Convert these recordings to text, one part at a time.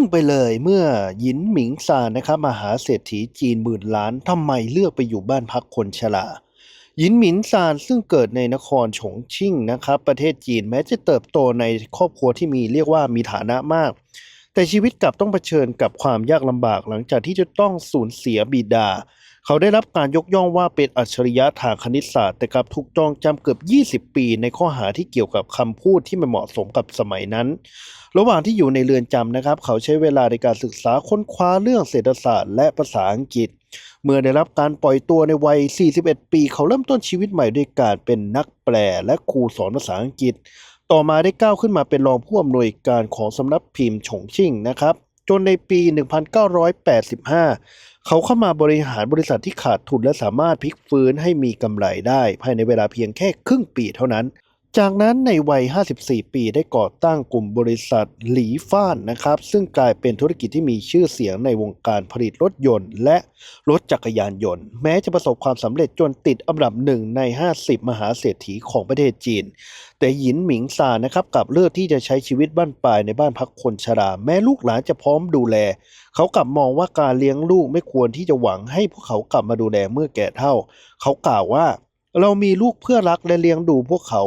งไปเลยเมื่อหยินหมิงซานนะครับมหาเศรษฐีจีนหมื่นล้านทำไมเลือกไปอยู่บ้านพักคนชราหยินหมิงซานซึ่งเกิดในนครฉงชิ่งนะครับ ประเทศจีนแม้จะเติบโตในครอบครัวที่มีเรียกว่ามีฐานะมาก แต่ชีวิตกลับต้องเผชิญกับความยากลำบากหลังจากที่จะต้องสูญเสียบิดาเขาได้รับการยกย่องว่าเป็นอัจฉริยะทางคณิตศาสตร์ แต่กลับถูกจองจำเกือบ 20 ปี ในข้อหาที่เกี่ยวกับคำพูดที่ไม่เหมาะสมกับสมัยนั้น ระหว่างที่อยู่ในเรือนจำนะครับ เขาใช้เวลาในการศึกษาค้นคว้าเรื่องเศรษฐศาสตร์และภาษาอังกฤษ เมื่อได้รับการปล่อยตัวในวัย 41 ปี เขาเริ่มต้นชีวิตใหม่ด้วยการเป็นนักแปลและครูสอนภาษาอังกฤษ ต่อมาได้ก้าวขึ้นมาเป็นรองผู้อำนวยการของสำนักพิมพ์ฉงชิ่งนะครับ จนในปี 1985 เขาเข้ามาบริหารบริษัทที่ขาดทุนและสามารถพลิกฟื้นให้มีกำไรได้ ภายในเวลาเพียงแค่ครึ่งปีเท่านั้น จากนั้นในวัย 54 ปีได้ก่อตั้งกลุ่มบริษัทหลีฟ้านนะครับ ซึ่งกลายเป็นธุรกิจที่มีชื่อเสียงในวงการผลิตรถยนต์ และรถจักรยานยนต์ แม้จะประสบความสำเร็จจนติดอันดับหนึ่งใน 50 มหาเศรษฐีของประเทศจีน แต่หยินหมิงซานนะครับกลับเลือกที่จะใช้ชีวิตบ้านปลายในบ้านพักคนชรา แม้ลูกหลานจะพร้อมดูแล เขากลับมองว่าการเลี้ยงลูกไม่ควรที่จะหวังให้พวกเขากลับมาดูแลเมื่อแก่เฒ่า เขากล่าวว่า เรามีลูกเพื่อรักและเลี้ยงดูพวกเขา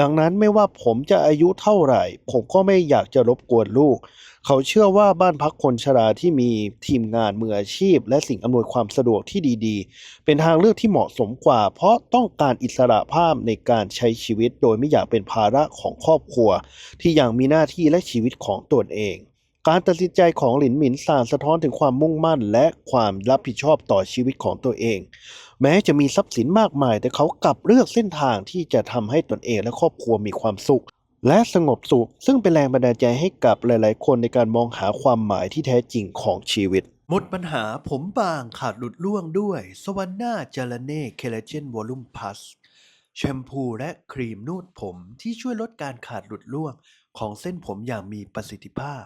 ดังนั้นไม่ว่าผมจะอายุเท่าไหร่ ผมก็ไม่อยากจะรบกวนลูก เขาเชื่อว่าบ้านพักคนชราที่มีทีมงานมืออาชีพ และสิ่งอำนวยความสะดวกที่ดีๆ เป็นทางเลือกที่เหมาะสมกว่า เพราะต้องการอิสระภาพในการใช้ชีวิต โดยไม่อยากเป็นภาระของครอบครัว ที่ยังมีหน้าที่และชีวิตของตนเอง การตัดสินใจของหลินหมินซานสะท้อนถึงความมุ่งมั่น และความรับผิดชอบต่อชีวิตของตัวเอง แม้จะมีทรัพย์สินมากมาย แต่เขากลับเลือกเส้นทางที่จะทำให้ตนเองและครอบครัวมีความสุข และสงบสุข ซึ่งเป็นแรงบันดาลใจให้กับหลาย ๆ คนในการมองหาความหมายที่แท้จริงของชีวิต หมดปัญหาผมบางขาดหลุดร่วงด้วย สวรรค์หน้าจารเน่เคลเจนวอลลุ่มพัสแชมพูและครีมนวดผมที่ช่วยลดการขาดหลุดร่วงของเส้นผมอย่างมีประสิทธิภาพ